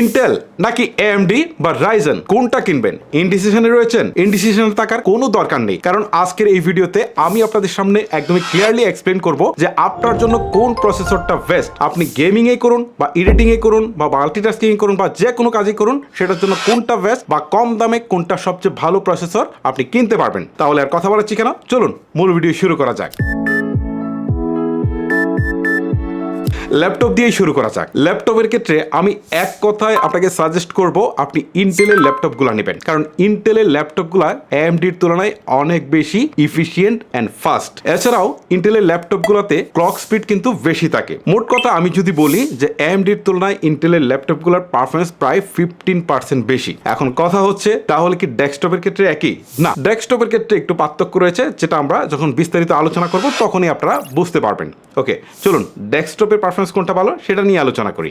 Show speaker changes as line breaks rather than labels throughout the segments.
Intel নাকি MD বা Ryzen কোনটা কিনবেন ইনডিসিশনে রয়েছেন ইনডিসিশনে থাকার কোনো দরকার নেই কারণ আজকের এই ভিডিওতে আমি আপনাদের সামনে একদমই ক্লিয়ারলি এক্সপ্লেন করব যে আপনার জন্য কোন প্রসেসরটা বেস্ট আপনি গেমিং এ করুন বা এডিটিং এ করুন বা মাল্টিটাস্কিং করুন বা যে কোনো কাজই করুন সেটার জন্য কোনটা বেস্ট বা কম দামে কোনটা সবচেয়ে ভালো প্রসেসর আপনি কিনতে পারবেন তাহলে আর কথা বলাচ্ছি কেন চলুন মূল ভিডিও শুরু করা যাক ল্যাপটপ দিয়েই শুরু করা যাক ল্যাপটপের ক্ষেত্রে আমি এক কথায় আপনাকে সাজেস্ট করব আপনি ইন্টেলের ল্যাপটপগুলো নেবেন কারণ ইন্টেলের ল্যাপটপগুলো এমডির তুলনায় অনেক বেশি ইফিসিয়েন্ট অ্যান্ড ফাস্ট এছাড়াও ইন্টেলের ল্যাপটপগুলোতে ক্লক স্পিড কিন্তু বেশি থাকে মোট কথা আমি যদি বলি যে এমডির তুলনায় ইন্টেলের ল্যাপটপগুলোর পারফরমেন্স প্রায় ফিফটিন পার্সেন্ট বেশি এখন কথা হচ্ছে তাহলে কি ডেস্কটপের ক্ষেত্রে একই না ডেস্কটপের ক্ষেত্রে একটু পার্থক্য রয়েছে যেটা আমরা যখন বিস্তারিত আলোচনা করব তখনই আপনারা বুঝতে পারবেন ওকে চলুন ডেস্কটপের পারফরমেন্স পারফরমেন্স কোনটা ভালো সেটা নিয়ে আলোচনা করি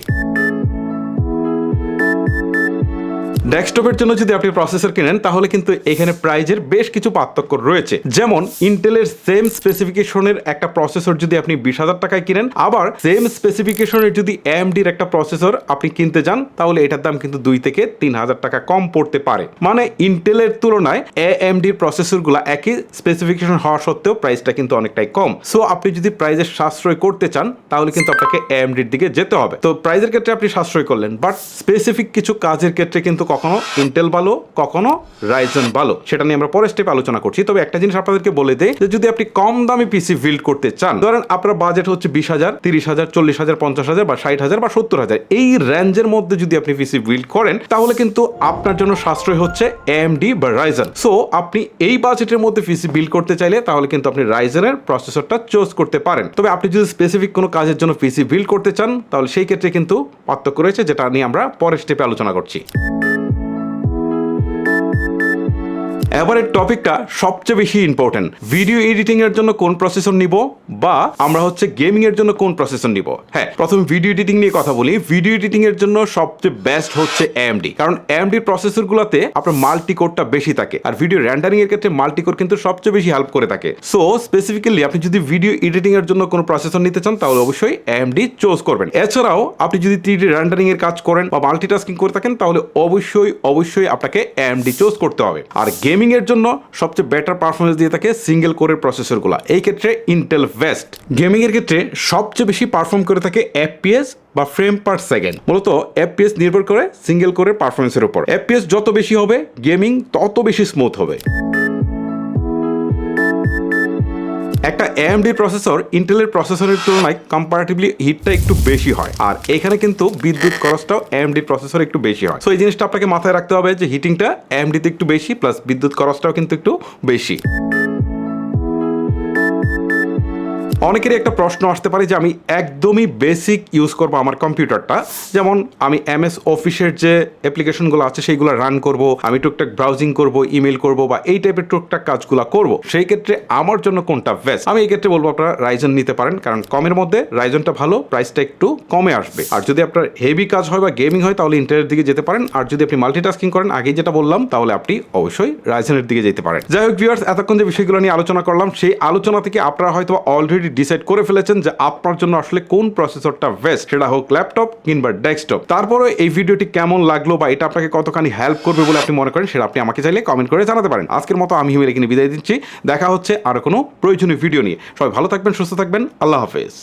ডেস্কটপের জন্য যদি আপনি প্রসেসর কিনেন তাহলে কিন্তু এখানে প্রাইজের বেশ কিছু পার্থক্য রয়েছে যেমন ইন্টেলের সেম স্পেসিফিকেশনের একটা প্রসেসর যদি আপনি বিশ হাজার টাকায় কিনেন আবার সেম স্পেসিফিকেশনের যদি এমডির একটা প্রসেসর আপনি কিনতে যান তাহলে এটার দাম কিন্তু দুই থেকে তিন হাজার টাকা কম পড়তে পারে মানে ইন্টেলের তুলনায় এ এমডির প্রসেসরগুলো একই স্পেসিফিকেশন হওয়া সত্ত্বেও প্রাইসটা কিন্তু অনেকটাই কম সো আপনি যদি প্রাইজের সাশ্রয় করতে চান তাহলে কিন্তু আপনাকে এ এমডির দিকে যেতে হবে তো প্রাইজের ক্ষেত্রে আপনি সাশ্রয় করলেন বাট স্পেসিফিক কিছু কাজের ক্ষেত্রে কিন্তু কখনো ইন্টেল ভালো কখনো রাইজন ভালো সেটা নিয়ে আমরা পরের স্টেপে আলোচনা করছি তবে একটা জিনিস আপনাদেরকে বলে দেয় যে যদি আপনি কম দামি পিসি বিল্ড করতে চান ধরেন আপনার বাজেট হচ্ছে বিশ হাজার তিরিশ হাজার চল্লিশ হাজার পঞ্চাশ হাজার বা ষাট হাজার বা সত্তর হাজার এই রেঞ্জের মধ্যে যদি আপনি পিসি বিল্ড করেন তাহলে কিন্তু আপনার জন্য সাশ্রয় হচ্ছে এমডি বা রাইজন সো আপনি এই বাজেটের মধ্যে পিসি বিল্ড করতে চাইলে তাহলে কিন্তু আপনি রাইজেনের প্রসেসরটা চুজ করতে পারেন তবে আপনি যদি স্পেসিফিক কোনো কাজের জন্য পিসি বিল্ড করতে চান তাহলে সেই ক্ষেত্রে কিন্তু পার্থক্য রয়েছে যেটা নিয়ে আমরা পরের স্টেপে আলোচনা করছি এবারের টপিকটা সবচেয়ে বেশি ইম্পর্টেন্ট ভিডিও এডিটিং এর জন্য কোন প্রসেসর নিব বা আমরা হচ্ছে গেমিং এর জন্য কোন প্রসেসর নিব হ্যাঁ প্রথম ভিডিও এডিটিং নিয়ে কথা বলি ভিডিও এডিটিং এর জন্য সবচেয়ে বেস্ট হচ্ছে এমডি কারণ এমডি প্রসেসর গুলোতে আপনার মাল্টিকোডটা বেশি থাকে আর ভিডিও র্যান্ডারিং এর ক্ষেত্রে মাল্টিকোড কিন্তু সবচেয়ে বেশি হেল্প করে থাকে সো স্পেসিফিক্যালি আপনি যদি ভিডিও এডিটিং এর জন্য কোনো প্রসেসর নিতে চান তাহলে অবশ্যই এমডি চুজ করবেন এছাড়াও আপনি যদি থ্রি ডি র্যান্ডারিং এর কাজ করেন বা মাল্টিটাস্কিং করে থাকেন তাহলে অবশ্যই অবশ্যই আপনাকে এমডি চুজ করতে হবে আর গেম গেমিংয়ের জন্য সবচেয়ে বেটার পারফরমেন্স দিয়ে থাকে সিঙ্গেল কোরের প্রসেসরগুলো এই ক্ষেত্রে ইন্টেল ভেস্ট গেমিংয়ের ক্ষেত্রে সবচেয়ে বেশি পারফর্ম করে থাকে এফপিএস বা ফ্রেম পার সেকেন্ড মূলত এফপিএস নির্ভর করে সিঙ্গেল কোরের পারফরমেন্সের উপর এফপিএস যত বেশি হবে গেমিং তত বেশি স্মুথ হবে একটা এএমডি প্রসেসর ইন্টেলের প্রসেসরের তুলনায় কম্পারেটিভলি হিটটা একটু বেশি হয় আর এখানে কিন্তু বিদ্যুৎ খরচটাও এএমডি প্রসেসর একটু বেশি হয় সো এই জিনিসটা আপনাকে মাথায় রাখতে হবে যে হিটিংটা এএমডিতে একটু বেশি প্লাস বিদ্যুৎ খরচটাও কিন্তু একটু বেশি অনেকেরই একটা প্রশ্ন আসতে পারে যে আমি একদমই বেসিক ইউজ করব আমার কম্পিউটারটা যেমন আমি এম এস অফিসের যে অ্যাপ্লিকেশনগুলো আছে সেইগুলো রান করব আমি টুকটাক ব্রাউজিং করব ইমেল করব বা এই টাইপের টুকটাক কাজগুলো করব সেই ক্ষেত্রে আমার জন্য কোনটা বেস্ট আমি এই ক্ষেত্রে বলবো আপনারা রাইজন নিতে পারেন কারণ কমের মধ্যে রাইজনটা ভালো প্রাইসটা একটু কমে আসবে আর যদি আপনার হেভি কাজ হয় বা গেমিং হয় তাহলে ইন্টারের দিকে যেতে পারেন আর যদি আপনি মাল্টিটাস্কিং করেন আগে যেটা বললাম তাহলে আপনি অবশ্যই রাইজনের দিকে যেতে পারেন যাই হোক ভিউয়ার্স এতক্ষণ যে বিষয়গুলো নিয়ে আলোচনা করলাম সেই আলোচনা থেকে আপনারা হয়তো অলরেডি ডিসাইড করে ফেলেছেন যে আপনার জন্য আসলে কোন প্রসেসরটা বেস্ট সেটা হোক ল্যাপটপ কিংবা ডেস্কটপ তারপরে এই ভিডিওটি কেমন লাগলো বা এটা আপনাকে কতখানি হেল্প করবে বলে আপনি মনে করেন সেটা আপনি আমাকে চাইলে কমেন্ট করে জানাতে পারেন আজকের মতো আমি হিমেলে এখানে বিদায় দিচ্ছি দেখা হচ্ছে আরও কোনো প্রয়োজনীয় ভিডিও নিয়ে সবাই ভালো থাকবেন সুস্থ থাকবেন আল্লাহ হাফেজ